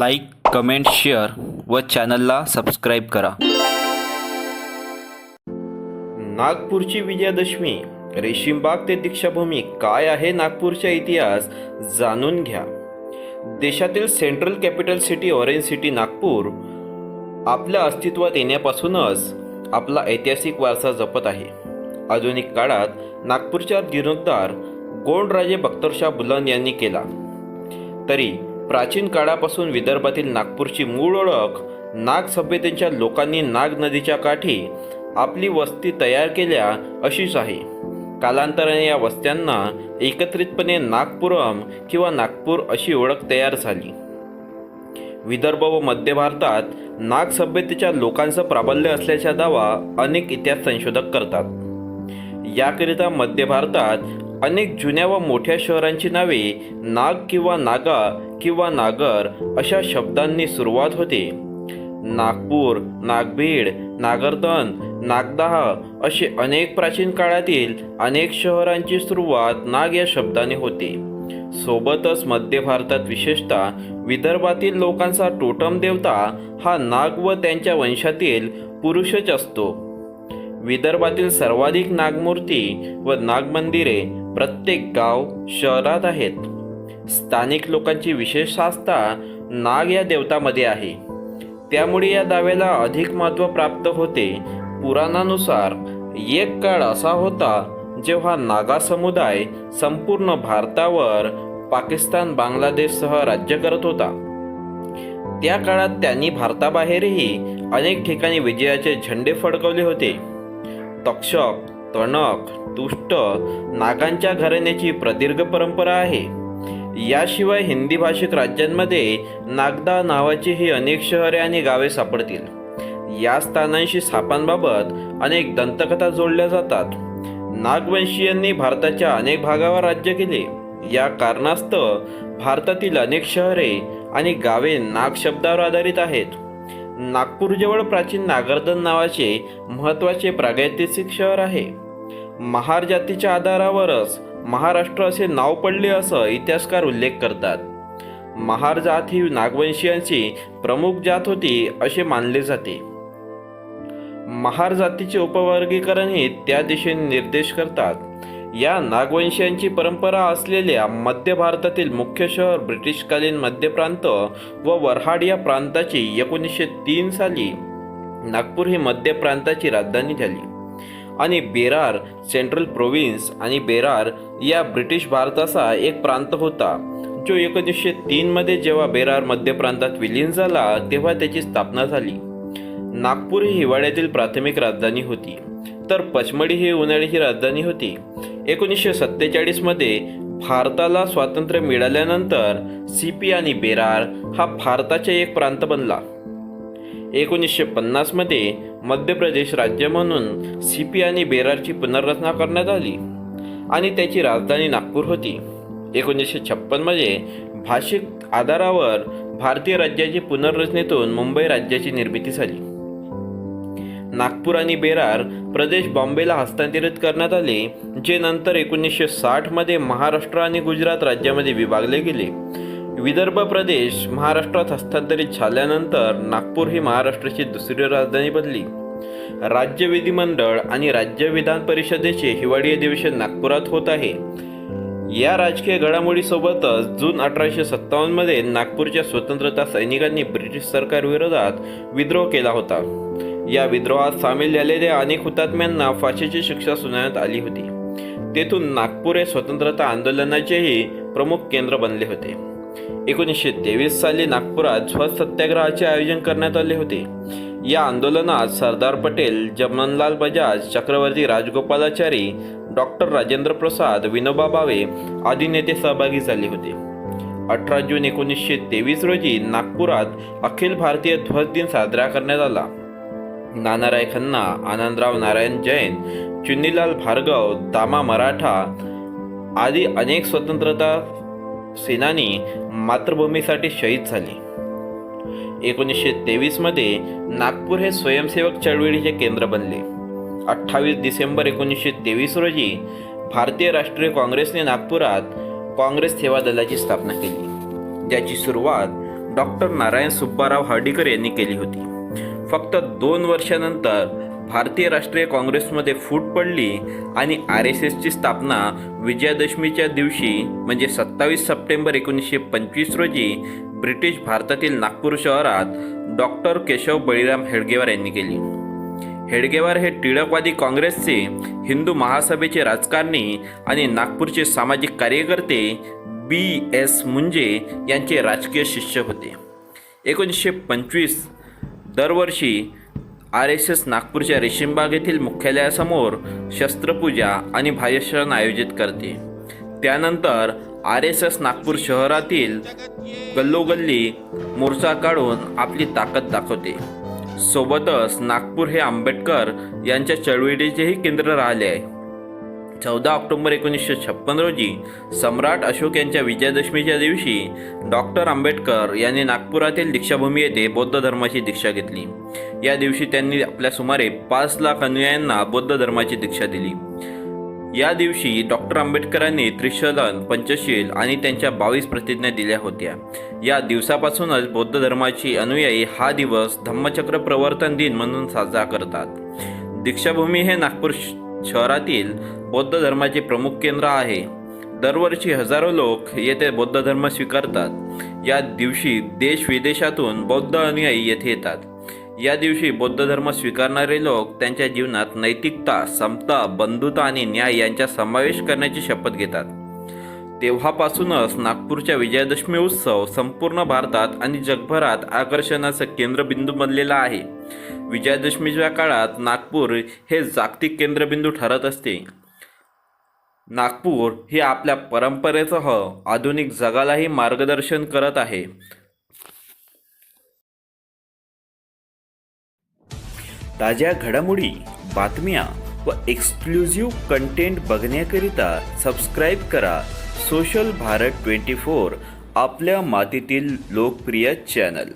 Like comment share व चॅनलला subscribe करा. नागपूरची विजयादशमी रेशीमबाग ते दीक्षाभूमी काय आहे नागपूरचा इतिहास जाणून घ्या. देशातील central capital city orange city Nagpur आपल्या अस्तित्वात येण्यापासूनच आपला ऐतिहासिक वारसा जपत आहे. आधुनिक काळात नागपूरचा जीर्णोद्धार गोंडराजे बख्तरशाह बुलंद यांनी केला. तरी प्राचीन काळापासून विदर्भातील नागपूरची मूळ ओळख नाग सभ्यतेच्या लोकांनी नाग नदीच्या काठी आपली वस्ती तयार केल्या अशीच आहे. कालांतराने या वस्त्यांना एकत्रितपणे नागपुरम किंवा नागपूर अशी ओळख तयार झाली. विदर्भ व मध्य भारतात नाग सभ्यतेच्या लोकांचं प्राबल्य असल्याचा दावा अनेक इतिहास संशोधक करतात. याकरिता मध्य भारतात अनेक जुन्या व मोठ्या शहरांची नावे नाग किंवा नागा किंवा नागर अशा शब्दांनी सुरुवात होते. नागपूर नागभीड नागरदन नागदाह असे अनेक प्राचीन काळातील अनेक शहरांची सुरुवात नाग या शब्दाने होते. सोबतच मध्य भारतात विशेषतः विदर्भातील लोकांचा टोटम देवता हा नाग व त्यांच्या वंशातील पुरुषच असतो. विदर्भातील सर्वाधिक नागमूर्ती व नागमंदिरे प्रत्येक गाव शहरात आहेत. स्थानिक लोकांची विशेष आस्था नाग या देवतामध्ये आहे. त्यामुळे या दाव्याला अधिक महत्त्व प्राप्त होते. पुराणानुसार एक काळ असा होता जेव्हा नागा समुदाय संपूर्ण भारतावर पाकिस्तान बांगलादेशसह राज्य करत होता. त्या काळात त्यांनी भारताबाहेरही अनेक ठिकाणी विजयाचे झेंडे फडकवले होते. तक्षक तणक तुष्ट नागांच्या घराण्याची प्रदीर्घ परंपरा आहे. याशिवाय हिंदी भाषिक राज्यांमध्ये नागदा नावाची ही अनेक शहरे आणि गावे सापडतील. या स्थानांशी सापांबाबत अनेक दंतकथा जोडल्या जातात. नागवंशीयांनी भारताच्या अनेक भागावर राज्य केले. या कारणास्तव भारतातील अनेक शहरे आणि गावे नाग शब्दावर आधारित आहेत. नागपूरजवळ प्राचीन नागर्दन नावाचे महत्त्वाचे प्रागैतिहासिक शहर आहे. महार जातीच्या आधारावरच महाराष्ट्र असे नाव पडले असं इतिहासकार उल्लेख करतात. महार जात ही नागवंशीयांची प्रमुख जात होती असे मानले जाते. महार जातीचे उपवर्गीकरणही त्या दिशेने निर्देश करतात. या नागवंशीयांची परंपरा असलेल्या मध्य भारतातील मुख्य शहर ब्रिटिशकालीन मध्य प्रांत व वरहाड या प्रांताची एकोणीसशे तीन साली नागपूर ही मध्य प्रांताची राजधानी झाली. आणि बेरार सेंट्रल प्रोव्हिन्स आणि बेरार या ब्रिटिश भारताचा एक प्रांत होता जो एकोणीसशे तीनमध्ये जेव्हा बेरार मध्य प्रांतात विलीन झाला तेव्हा त्याची स्थापना झाली. नागपूर ही हिवाळ्यातील प्राथमिक राजधानी होती. तर पचमढी ही उन्हाळ्याची राजधानी होती. एकोणीसशे सत्तेचाळीसमध्ये भारताला स्वातंत्र्य मिळाल्यानंतर सीपी आणि बेरार हा भारताचा एक प्रांत बनला. एकोणीसशे पन्नासमध्ये मध्य प्रदेश राज्य म्हणून सीपी आणि बेरारची पुनर्रचना करण्यात आली आणि त्याची राजधानी नागपूर होती. एकोणीसशे छप्पनमध्ये भाषिक आधारावर भारतीय राज्याची पुनर्रचनेतून मुंबई राज्याची निर्मिती झाली. नागपूर आणि बेरार प्रदेश बॉम्बेला हस्तांतरित करण्यात आले जे नंतर एकोणीसशे साठमध्ये महाराष्ट्र आणि गुजरात राज्यामध्ये विभागले गेले. विदर्भ प्रदेश महाराष्ट्रात हस्तांतरित झाल्यानंतर नागपूर ही महाराष्ट्राची दुसरी राजधानी बनली. राज्य विधिमंडळ आणि राज्य विधान परिषदेचे हिवाळी अधिवेशन नागपुरात होत आहे. या राजकीय घडामोडीसोबतच जून अठराशे सत्तावन्नमध्ये नागपूरच्या स्वतंत्रता सैनिकांनी ब्रिटिश सरकारविरोधात विद्रोह केला होता. या विद्रोहात सामील झालेल्या अनेक हुतात्म्यांना फाशीची शिक्षा सुनावण्यात आली होती. तेथून नागपूर हे स्वतंत्रता आंदोलनाचेही प्रमुख केंद्र बनले होते. एकोणीसशे तेवीस साली नागपुरात ध्वज सत्याग्रहाचे आयोजन करण्यात आले होते. या आंदोलनात सरदार पटेल जमनलाल बजाज चक्रवर्ती राजगोपालाचारी डॉक्टर राजेंद्र प्रसाद विनोबा भावे आदी नेते सहभागी झाले होते. अठरा जून एकोणीसशे तेवीस रोजी नागपुरात अखिल भारतीय ध्वज दिन साजरा करण्यात आला. नानाराय खन्ना आनंदराव नारायण जैन चुन्नीलाल भार्गव दामा मराठा आदी अनेक स्वतंत्रता सेनानी मातृभूमीसाठी शहीद झाले. एकोणीसशे तेवीसमध्ये नागपूर हे स्वयंसेवक चळवळीचे केंद्र बनले. अठ्ठावीस डिसेंबर एकोणीसशे तेवीस रोजी भारतीय राष्ट्रीय काँग्रेसने नागपुरात काँग्रेस सेवा दलाची स्थापना केली. ज्याची सुरुवात डॉक्टर नारायण सुब्बाराव हर्डीकर यांनी केली होती. फक्त दोन वर्षानंतर भारतीय राष्ट्रीय काँग्रेसमध्ये फूट पडली आणि आर एस एसची स्थापना विजयादशमीच्या दिवशी म्हणजे सत्तावीस सप्टेंबर एकोणीसशे पंचवीस रोजी ब्रिटिश भारतातील नागपूर शहरात डॉक्टर केशव बळीराम हेडगेवार यांनी केली. हेडगेवार हे टिळकवादी काँग्रेसचे हिंदू महासभेचे राजकारणी आणि नागपूरचे सामाजिक कार्यकर्ते बी एस मुंजे यांचे राजकीय शिष्य होते. एकोणीसशे पंचवीस दरवर्षी आर एस एस नागपूरच्या रेशीमबाग येथील मुख्यालयासमोर शस्त्रपूजा आणि भाषण आयोजित करते. त्यानंतर आर एस एस नागपूर शहरातील गल्लोगल्ली मोर्चा काढून आपली ताकद दाखवते. सोबतच नागपूर हे आंबेडकर यांच्या चळवळीचेही केंद्र राहिले आहे. चौदा ऑक्टोबर एकोणीसशे छप्पन रोजी सम्राट अशोक यांच्या विजयादशमीच्या दिवशी डॉक्टर आंबेडकर यांनी नागपुरातील दीक्षाभूमी येथे बौद्ध धर्माची दीक्षा घेतली. या दिवशी त्यांनी आपल्या सुमारे पाच लाख अनुयायांना बौद्ध धर्माची दीक्षा दिली. या दिवशी डॉक्टर आंबेडकरांनी त्रिशलन पंचशील आणि त्यांच्या बावीस प्रतिज्ञा दिल्या होत्या. या दिवसापासूनच बौद्ध धर्माची अनुयायी हा दिवस धम्मचक्र प्रवर्तन दिन म्हणून साजरा करतात. दीक्षाभूमी हे नागपूर श- शहरातील बौद्ध धर्माचे प्रमुख केंद्र आहे. दरवर्षी हजारो लोक येथे बौद्ध धर्म स्वीकारतात. या दिवशी देश विदेशातून बौद्ध अनुयायी येथे येतात. या दिवशी बौद्ध धर्म स्वीकारणारे लोक त्यांच्या जीवनात नैतिकता समता बंधुता आणि न्याय यांचा समावेश करण्याची शपथ घेतात. तेव्हापासूनच नागपूरच्या विजयादशमी उत्सव संपूर्ण भारतात आणि जगभरात आकर्षणाचं केंद्रबिंदू बनलेला आहे. विजयादशमीच्या काळात नागपूर हे जागतिक केंद्रबिंदू ठरत असते. नागपूर हे आपल्या परंपरेसह आधुनिक जगालाही मार्गदर्शन करत आहे. ताज्या घडामोडी बातम्या व एक्सक्लुझिव्ह कंटेंट बघण्याकरिता सबस्क्राईब करा सोशल भारत ट्वेंटी फोर आपल्या मातीतील लोकप्रिय चॅनल